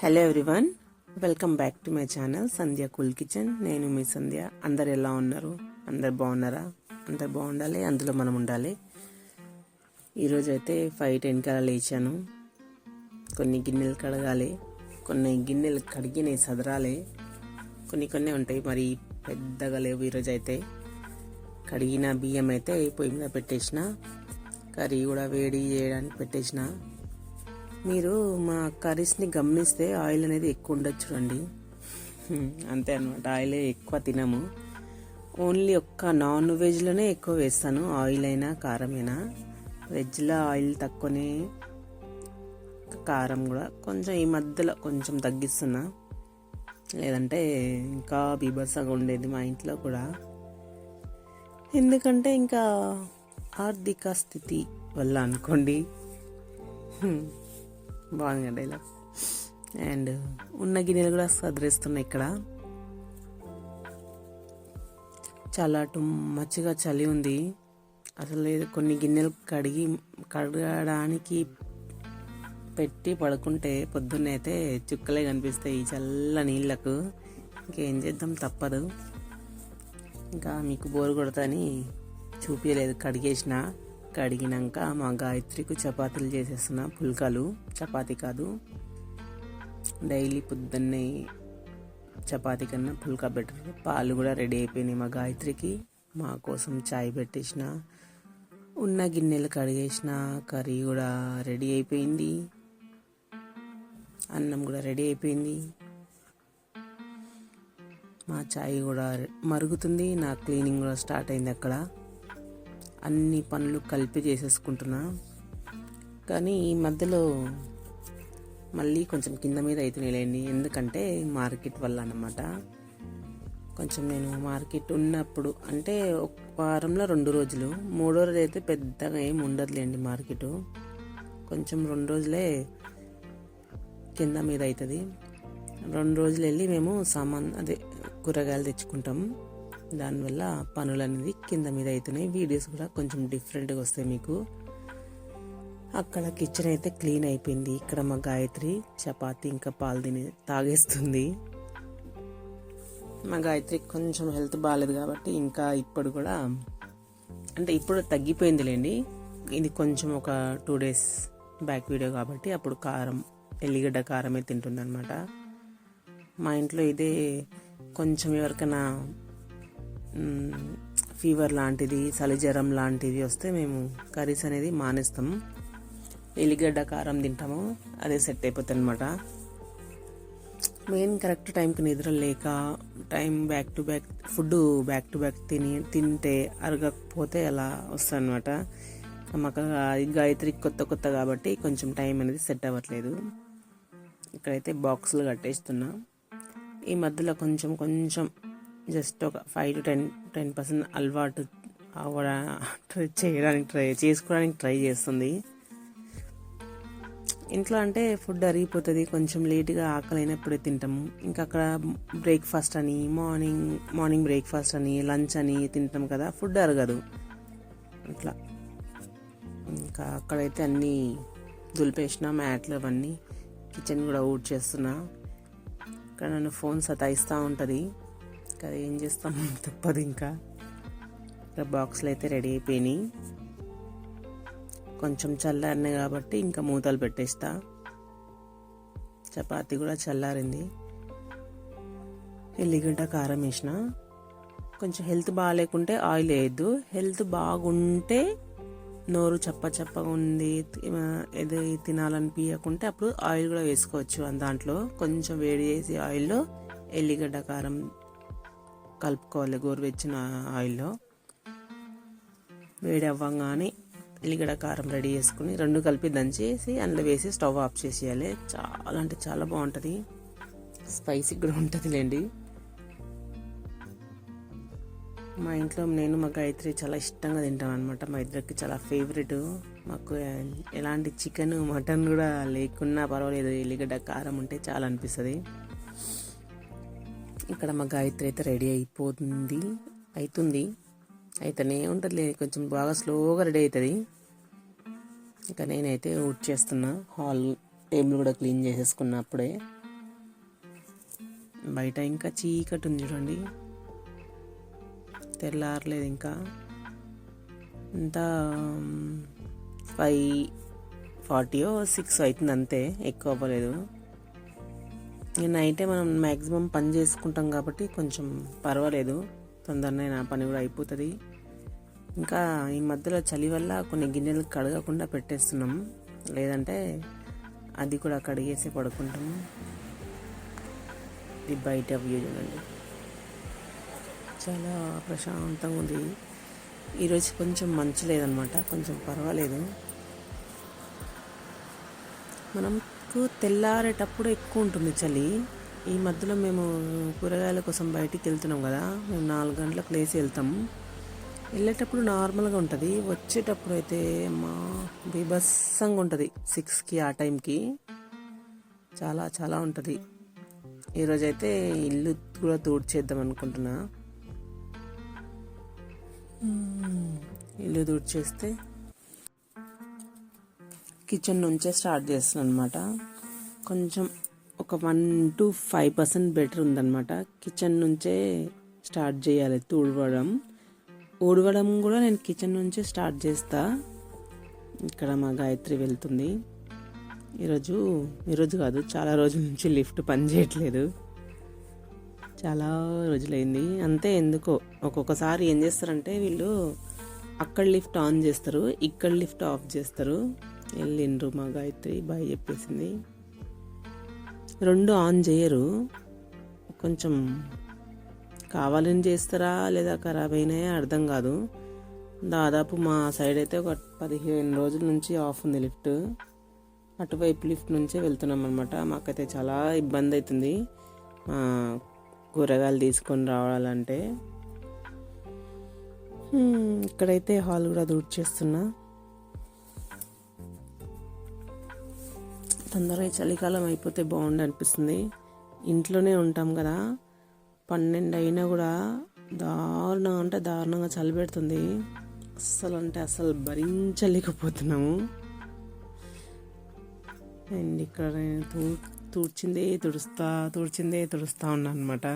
Hello everyone welcome back to my channel Sandhya cool kitchen నేను మీ సంధ్య. అందరు ఎలా ఉన్నారు? అందరు బాగున్నారా? అందరు బాగుండాలి? అందులో మనం ఉండాలి. ఈరోజు అయితే ఫైవ్ టెన్ కల్లా లేచాను. కొన్ని గిన్నెలు కడగాలి. కొన్ని గిన్నెలు కడిగినాయి సదరాలి. కొన్ని కొన్ని ఉంటాయి మరి పెద్దగా లేవు ఈరోజు అయితే కడిగిన బియ్యం అయితే పొయ్యి మీద పెట్టేసిన. కర్రీ కూడా వేడి చేయడానికి పెట్టేసిన. మీరు మా కర్రీస్ని గమనిస్తే ఆయిల్ అనేది ఎక్కువ ఉండొచ్చు చూడండి అంతే అనమాట ఆయిల్ ఎక్కువ తినము. ఓన్లీ ఒక్క నాన్ వెజ్లోనే ఎక్కువ వేస్తాను. ఆయిల్ అయినా కారమైనా వెజ్లో ఆయిల్ తక్కువనే కారం కూడా. కొంచెం ఈ మధ్యలో కొంచెం తగ్గిస్తున్నా. లేదంటే ఇంకా బీభత్సంగా ఉండేది మా ఇంట్లో కూడా. ఎందుకంటే ఇంకా ఆర్థిక స్థితి వల్ల అనుకోండి. బాగుంది డైలాగ్ అండ్ ఉన్న గిన్నెలు కూడా సదిరేస్తున్నాయి ఇక్కడ. చాలా టు మచ్చిగా చలి ఉంది. అసలు కొన్ని గిన్నెలు కడిగి కడగడానికి పెట్టి పడుకుంటే పొద్దున్నైతే అయితే చుక్కలే కనిపిస్తాయి చల్ల నీళ్ళకు. ఇంకేం చేద్దాం? తప్పదు. ఇంకా మీకు బోరు కొడతా అని చూపించలేదు కడిగేసిన. కడిగినాక మా గాయత్రికి చపాతీలు చేసేస్తున్న. పుల్కాలు. చపాతి కాదు. డైలీ పొద్దున్నే చపాతి కన్నా పుల్కా బెటర్. పాలు కూడా రెడీ అయిపోయినాయి మా గాయత్రికి. మా కోసం చాయ్ పెట్టేసిన. ఉన్న గిన్నెలు కడిగేసిన. కర్రీ కూడా రెడీ అయిపోయింది. అన్నం కూడా రెడీ అయిపోయింది. మా చాయ్ కూడా మరుగుతుంది. నా క్లీనింగ్ కూడా స్టార్ట్ అయింది అక్కడ. అన్ని పనులు కలిపి చేసేసుకుంటున్నా. కానీ ఈ మధ్యలో మళ్ళీ కొంచెం కింద మీద అవుతున్నాయిలేండి ఎందుకంటే మార్కెట్ వల్ల అన్నమాట. కొంచెం నేను మార్కెట్ ఉన్నప్పుడు అంటే ఒక వారంలో రెండు రోజులు. మూడో రోజు అయితే పెద్దగా ఏం ఉండదులేండి మార్కెట్. కొంచెం రెండు రోజులే కింద మీద అవుతుంది రెండు రోజులు వెళ్ళి మేము సామాన్ అదే కూరగాయలు తెచ్చుకుంటాం. దానివల్ల పనులు అనేది కింద మీద అవుతున్నాయి వీడియోస్ కూడా కొంచెం డిఫరెంట్గా వస్తాయి మీకు. అక్కడ కిచెన్ అయితే క్లీన్ అయిపోయింది. ఇక్కడ మా గాయత్రి చపాతి ఇంకా పాలు తిని తాగేస్తుంది. మా గాయత్రి కొంచెం హెల్త్ బాగాలేదు కాబట్టి ఇంకా ఇప్పుడు కూడా అంటే ఇప్పుడు తగ్గిపోయిందిలేండి. ఇది కొంచెం ఒక టూ డేస్ బ్యాక్ వీడియో కాబట్టి అప్పుడు కారం ఎల్లిగడ్డ కారమే తింటుందన్నమాట. మా ఇంట్లో ఇదే కొంచెం ఎవరికైనా ఫీవర్ లాంటిది చలిజ్వరం లాంటిది వస్తే మేము కర్రీస్ అనేది మానేస్తాం ఎల్లిగడ్డ కారం తింటాము. అదే సెట్ అయిపోతుంది అనమాట మెయిన్ కరెక్ట్ టైంకి నిద్ర లేక time back to back food back to back తిని తింటే అరగకపోతే అలా వస్తుంది అనమాట మాకు గాయత్రి కొత్త కొత్త కాబట్టి కొంచెం టైం అనేది సెట్ అవ్వట్లేదు. ఇక్కడైతే బాక్సులు కట్టేస్తున్నా. ఈ మధ్యలో కొంచెం కొంచెం జస్ట్ ఒక five to ten ten percent అలవాటు అవ్వడా ట్రై చేయడానికి ట్రై చేసుకోవడానికి ట్రై చేస్తుంది. ఇంట్లో అంటే ఫుడ్ అరిగిపోతుంది కొంచెం లేట్గా ఆకలి అయినప్పుడే తింటాము ఇంకా అక్కడ బ్రేక్ఫాస్ట్ అని మార్నింగ్ మార్నింగ్ బ్రేక్ఫాస్ట్ అని లంచ్ అని తింటాం కదా ఫుడ్ అరగదు. అట్లా ఇంకా అక్కడైతే అన్నీ దులిపేసిన మ్యాట్లు అవన్నీ కిచెన్ కూడా ఊడ్ చేస్తున్నా ఇక్కడ నన్ను ఫోన్ సతాయిస్తూ ఉంటుంది. కదా ఏం చేస్తాం? తప్పదు ఇంకా. ఇంకా బాక్స్లు అయితే రెడీ అయిపోయినాయి. కొంచెం చల్లారినాయి కాబట్టి ఇంకా మూతలు పెట్టేస్తా. చపాతి కూడా చల్లారింది. ఎల్లిగడ్డ కారం వేసిన. కొంచెం హెల్త్ బాగాలేకుంటే ఆయిల్ వేయద్దు. హెల్త్ బాగుంటే నోరు చప్ప చప్పగా ఉంది. ఏదో తినాలనిపించకుంటే అప్పుడు ఆయిల్ కూడా వేసుకోవచ్చు దాంట్లో. కొంచెం వేడి చేసి ఆయిల్లో ఎల్లిగడ్డ కారం కలుపుకోవాలి గోరువెచ్చిన ఆయిల్లో. వేడి అవ్వగానే ఎల్లిగడ్డ కారం రెడీ చేసుకుని రెండు కలిపి దంచేసి అందులో వేసి స్టవ్ ఆఫ్ చేసేయాలి. చాలా అంటే చాలా బాగుంటుంది. స్పైసీ కూడా ఉంటుందిలేండి. మా ఇంట్లో నేను మా గాయత్రి చాలా ఇష్టంగా తింటాం అనమాట మా ఇద్దరికి చాలా ఫేవరెట్. మాకు ఎలాంటి చికెన్ మటన్ కూడా లేకున్నా పర్వాలేదు. ఎల్లిగడ్డ కారం ఉంటే చాలా అనిపిస్తుంది. ఇక్కడ మా గాయత్రి అయితే రెడీ అయిపోతుంది. అవుతుంది అయితేనే ఉంటుంది కొంచెం బాగా స్లోగా రెడీ అవుతుంది ఇంకా నేనైతే ఊట్ చేస్తున్నా హాల్ టేబుల్ కూడా క్లీన్ చేసేసుకున్నా అప్పుడే. బయట ఇంకా చీకటి ఉంది చూడండి. తెల్లారలేదు ఇంకా. అంతా ఫైవ్ ఫార్టీ సిక్స్ అవుతుంది అంతే ఎక్కువ అవ్వలేదు. నైటే మనం మ్యాక్సిమం పని చేసుకుంటాం కాబట్టి కొంచెం పర్వాలేదు. తొందరనే నా పని కూడా అయిపోతుంది. ఇంకా ఈ మధ్యలో చలి వల్ల కొన్ని గిన్నెలు కడగకుండా పెట్టేస్తున్నాం. లేదంటే అది కూడా కడిగేసి పడుకుంటాము ఇది బయట వ్యూ చూడండి. చాలా ప్రశాంతంగా ఉంది. ఈరోజు కొంచెం మంచు లేదనమాట. కొంచెం పర్వాలేదు. మనం మనకు తెల్లారేటప్పుడు ఎక్కువ ఉంటుంది చలి. ఈ మధ్యలో మేము కూరగాయల కోసం బయటికి వెళ్తున్నాం కదా. మేము నాలుగు గంటలకు లేచి వెళ్తాం. వెళ్ళేటప్పుడు నార్మల్గా ఉంటుంది. వచ్చేటప్పుడు అయితే మా బీభత్సంగా ఉంటుంది. సిక్స్కి ఆ టైంకి. చాలా చాలా ఉంటుంది. ఈరోజైతే ఇల్లు కూడా తూడ్చేద్దాం అనుకుంటున్నా. ఇల్లు ఇల్లు తూడ్చేస్తే కిచెన్ నుంచే స్టార్ట్ చేస్తాను అనమాట కొంచెం ఒక one two five percent better ఉందన్నమాట. కిచెన్ నుంచే స్టార్ట్ చేయాలి తుడవడం. ఊడవడం కూడా నేను కిచెన్ నుంచే స్టార్ట్ చేస్తా. ఇక్కడ మా గాయత్రి వెళ్తుంది. ఈరోజు ఈరోజు కాదు చాలా రోజుల నుంచి లిఫ్ట్ పని చేయట్లేదు. చాలా రోజులైంది. అంతే ఎందుకో ఒక్కొక్కసారి ఏం చేస్తారంటే వీళ్ళు అక్కడ లిఫ్ట్ ఆన్ చేస్తారు ఇక్కడ లిఫ్ట్ ఆఫ్ చేస్తారు. వెళ్ళిండ్రు మా గాయత్రి బాయ్ చెప్పేసింది. రెండు ఆన్ చేయరు. కొంచెం కావాలని చేస్తారా లేదా ఖరాబ్ అయినాయా అర్థం కాదు. దాదాపు మా సైడ్ అయితే ఒక పదిహేను రోజుల నుంచి ఆఫ్ ఉంది లిఫ్ట్. అటువైపు లిఫ్ట్ నుంచే వెళ్తున్నాం అనమాట మాకైతే చాలా ఇబ్బంది అవుతుంది కూరగాయలు తీసుకొని రావాలంటే. ఇక్కడైతే హాల్ కూడా దూడ్చేస్తున్నా. తొందరగా చలికాలం అయిపోతే బాగుండు అనిపిస్తుంది. ఇంట్లోనే ఉంటాం కదా. పన్నెండు అయినా కూడా దారుణంగా అంటే దారుణంగా చలి పెడుతుంది. అస్సలు అంటే అస్సలు భరించలేకపోతున్నాము. అండ్ ఇక్కడ నేను తూ తూడ్చిందే తుడుస్తా తుడిచిందే తుడుస్తా ఉన్నాను అనమాట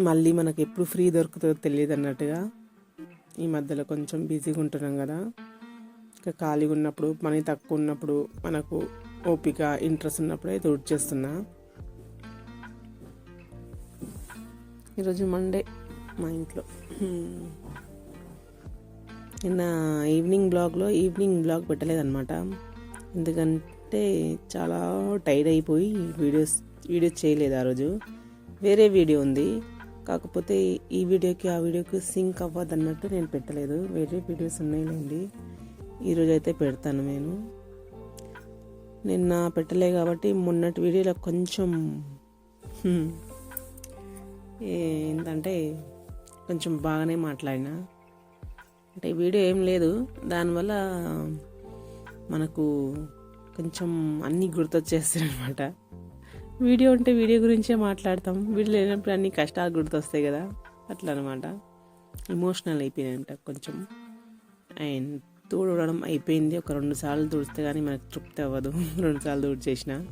మళ్ళీ మనకు ఎప్పుడు ఫ్రీ దొరుకుతుందో తెలియదు అన్నట్టుగా. ఈ మధ్యలో కొంచెం బిజీగా ఉంటున్నాం కదా. ఖాళీగా ఉన్నప్పుడు మనీ తక్కువ ఉన్నప్పుడు మనకు ఓపిక ఇంట్రెస్ట్ ఉన్నప్పుడే తుడిచేస్తున్నా ఈరోజు మండే మా ఇంట్లో. నిన్న ఈవినింగ్ బ్లాగ్లో ఈవినింగ్ బ్లాగ్ పెట్టలేదన్నమాట. ఎందుకంటే చాలా టైర్డ్ అయిపోయి వీడియోస్ వీడియోస్ చేయలేదు ఆ రోజు. వేరే వీడియో ఉంది. కాకపోతే ఈ వీడియోకి ఆ వీడియోకి సింక్ అవ్వదు అన్నట్టు నేను పెట్టలేదు. వేరే వీడియోస్ ఉన్నాయిలేండి. ఈరోజు అయితే పెడతాను నేను. నిన్న పెట్టలే కాబట్టి మొన్నటి వీడియోలో కొంచెం ఏంటంటే కొంచెం బాగానే మాట్లాడినా. అంటే వీడియో ఏం లేదు. దానివల్ల మనకు కొంచెం అన్నీ గుర్తొచ్చేస్తాయి అనమాట వీడియో ఉంటే వీడియో గురించే మాట్లాడతాం. వీడియో లేనప్పుడు అన్ని కష్టాలు గుర్తొస్తాయి కదా. అట్లా అనమాట ఇమోషనల్ అయిపోయినాయంట కొంచెం. అండ్ తూడవడం అయిపోయింది. ఒక రెండు సార్లు తుడిస్తే కానీ మనకు తృప్తి అవ్వదు. రెండు సార్లు తుడిచేసిన.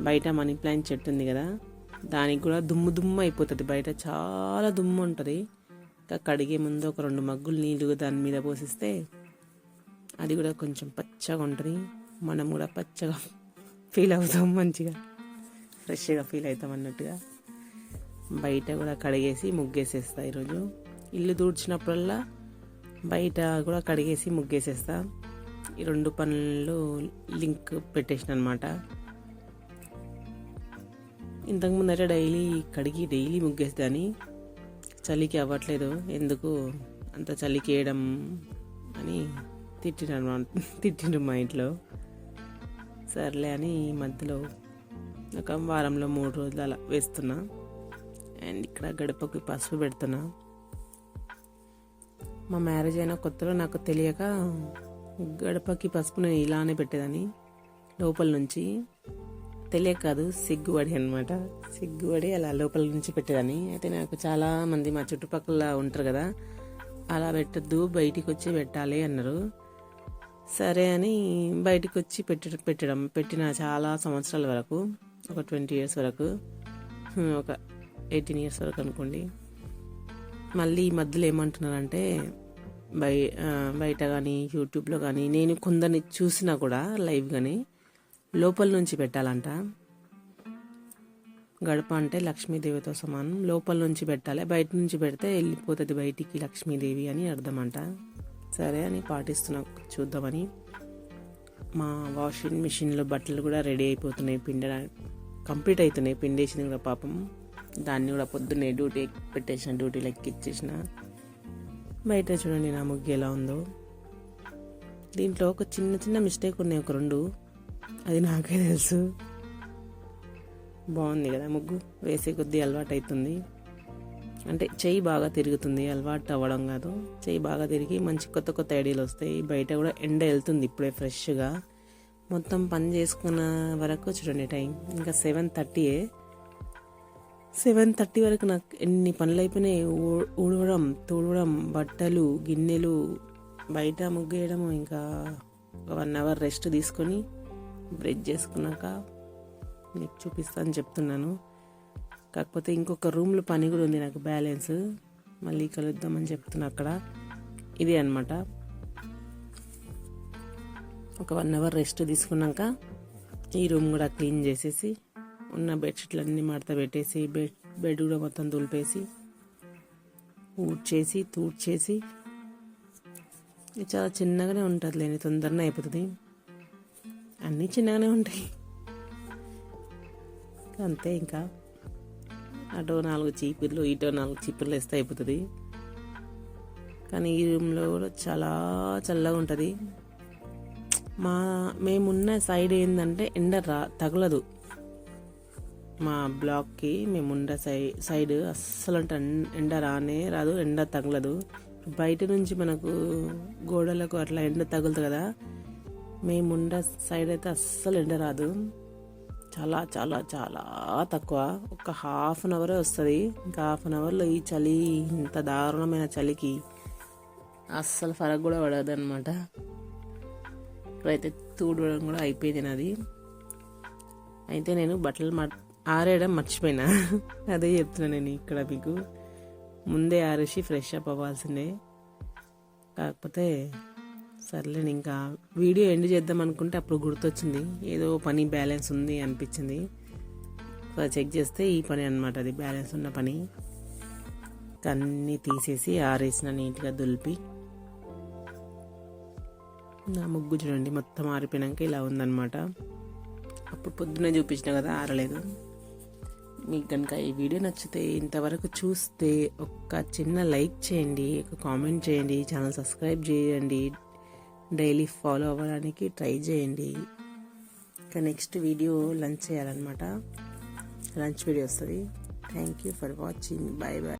బయట మనీ ప్లాంట్ చెట్టు ఉంది కదా దానికి కూడా దుమ్ము దుమ్ము అయిపోతుంది బయట. చాలా దుమ్ము ఉంటుంది. ఇంకా కడిగే ముందు ఒక రెండు మగ్గులు నీళ్ళు దాని మీద పోసిస్తే అది కూడా కొంచెం పచ్చగా ఉంటుంది. మనం కూడా పచ్చగా ఫీల్ అవుతాం మంచిగా. ఫ్రెష్గా ఫీల్ అవుతాం అన్నట్టుగా. బయట కూడా కడిగేసి ముగ్గేసేస్తా ఈరోజు. ఇల్లు దూడ్చినప్పుడల్లా బయట కూడా కడిగేసి ముగ్గేసేస్తా. ఈ రెండు పనులు లింక్ పెట్టేసిన అనమాట ఇంతకుముందు అయితే డైలీ కడిగి డైలీ ముగ్గేస్తాని చలికి అవ్వట్లేదు. ఎందుకు అంత చలికి వేయడం అని తిట్టిన తిట్టిండ్రు మా ఇంట్లో. సర్లే అని ఈ మధ్యలో ఒక వారంలో మూడు రోజులు అలా వేస్తున్నా. అండ్ ఇక్కడ గడపకి పసుపు పెడుతున్నా. మా మ్యారేజ్ అయిన కొత్తలో నాకు తెలియక గడపకి పసుపు నేను ఇలానే పెట్టేదని లోపల నుంచి తెలియక కాదు సిగ్గుపడి అనమాట సిగ్గుపడి అలా లోపల నుంచి పెట్టేదని అయితే నాకు చాలామంది మా చుట్టుపక్కల ఉంటారు కదా అలా పెట్టద్దు బయటికి వచ్చి పెట్టాలి అన్నారు. సరే అని బయటికి వచ్చి పెట్టి పెట్టడం పెట్టిన చాలా సంవత్సరాల వరకు ఒక ట్వంటీ ఇయర్స్ వరకు ఒక ఎయిటీన్ ఇయర్స్ వరకు అనుకోండి. మళ్ళీ ఈ మధ్యలో ఏమంటున్నారంటే బయ బయట కానీ యూట్యూబ్లో కానీ నేను కొందరిని చూసినా కూడా లైవ్ కానీ లోపల నుంచి పెట్టాలంట. గడప అంటే లక్ష్మీదేవితో సమానం. లోపల నుంచి పెట్టాలి. బయట నుంచి పెడితే వెళ్ళిపోతుంది బయటికి లక్ష్మీదేవి అని అర్థమంట. సరే అని పాటిస్తున్నా చూద్దామని. మా వాషింగ్ మిషన్లో బట్టలు కూడా రెడీ అయిపోతున్నాయి. పిండడానికి కంప్లీట్ అవుతున్నాయి పిండేసింది కూడా పాపం. దాన్ని కూడా పొద్దున్నే డ్యూటీ పెట్టేసిన డ్యూటీలో ఎక్కిచ్చేసిన బయట చూడండి నా ముగ్గు ఎలా ఉందో. దీంట్లో ఒక చిన్న చిన్న మిస్టేక్ ఉన్నాయి ఒక రెండు. అది నాకే తెలుసు. బాగుంది కదా ముగ్గు. వేసే కొద్దీ అలవాటు అవుతుంది అంటే చెయ్యి బాగా తిరుగుతుంది అలవాటు అవ్వడం కాదు. చెయ్యి బాగా తిరిగి మంచి కొత్త కొత్త ఐడియాలు వస్తాయి. బయట కూడా ఎండ వెళ్తుంది ఇప్పుడే ఫ్రెష్గా మొత్తం పని చేసుకున్న వరకు చూడండి టైం. ఇంకా సెవెన్ థర్టీయే సెవెన్ థర్టీ వరకు నాకు ఎన్ని పనులు అయిపోయినాయి ఊ- ఊడవడం తుడవడం బట్టలు గిన్నెలు బయట ముగ్గేయడం ఇంకా వన్ అవర్ రెస్ట్ తీసుకొని బ్రెడ్ చేసుకున్నాక మీకు చూపిస్తాను చెప్తున్నాను. కాకపోతే ఇంకొక రూమ్లో పని కూడా ఉంది నాకు బ్యాలెన్స్. మళ్ళీ కలుద్దామని చెప్తున్నా అక్కడ. ఇది అనమాట ఒక వన్ అవర్ రెస్ట్ తీసుకున్నాక ఈ రూమ్ కూడా క్లీన్ చేసేసి ఉన్న బెడ్షీట్లు అన్నీ మడత పెట్టేసి బెడ్ బెడ్ కూడా మొత్తం దులిపేసి ఊడ్చేసి తూడ్చేసి. చాలా చిన్నగానే ఉంటుంది లేని తొందరనే అయిపోతుంది. అన్నీ చిన్నగానే ఉంటాయి. అంతే ఇంకా. అటో నాలుగు చీపుర్లు ఇటో నాలుగు చీపుర్లు వేస్తే అయిపోతుంది. కానీ ఈ రూమ్లో కూడా చాలా చల్లగా ఉంటుంది. మా మేమున్న సైడ్ ఏంటంటే ఎండ రా తగలదు. మా బ్లాక్కి మేముండే సై సైడ్ అస్సలు అంటే ఎండ రానే రాదు ఎండ తగలదు. బయట నుంచి మనకు గోడలకు అట్లా ఎండ తగులుతుంది కదా మేముండ సైడ్ అయితే అస్సలు ఎండ రాదు. చాలా చాలా చాలా తక్కువ. ఒక హాఫ్ అన్ అవరే వస్తుంది. ఇంకా హాఫ్ అన్ అవర్లో ఈ చలి ఇంత దారుణమైన చలికి అస్సలు ఫరక్ కూడా పడదు అనమాట ఇప్పుడైతే తూడవడం కూడా అయిపోయింది నాది. అయితే నేను బట్టలు మర్ ఆరేయడం మర్చిపోయినా. అదే చెప్తున్నా నేను ఇక్కడ మీకు. ముందే ఆరేసి ఫ్రెష్ అప్ అవ్వాల్సిందే. కాకపోతే సర్లేండి ఇంకా వీడియో ఎండ్ చేద్దాం అనుకుంటే అప్పుడు గుర్తొచ్చింది. ఏదో పని బ్యాలెన్స్ ఉంది అనిపించింది. చెక్ చేస్తే ఈ పని అనమాట అది బ్యాలెన్స్ ఉన్న పని. అన్నీ తీసేసి ఆరేసిన నీట్గా దులిపి నా ముగ్గు చూడండి మొత్తం ఆరిపోయినాక ఇలా ఉందన్నమాట. అప్పుడు పొద్దున్నే చూపించిన కదా ఆరలేదు. మీకు కనుక ఈ వీడియో నచ్చితే ఇంతవరకు చూస్తే ఒక్క చిన్న లైక్ చేయండి ఒక కామెంట్ చేయండి ఛానల్ సబ్స్క్రైబ్ చేయండి డైలీ ఫాలో అవ్వడానికి ట్రై చేయండి. ఇంకా నెక్స్ట్ వీడియో లంచ్ చేయాలన్నమాట. లంచ్ వీడియో వస్తుంది. Thank you for watching bye bye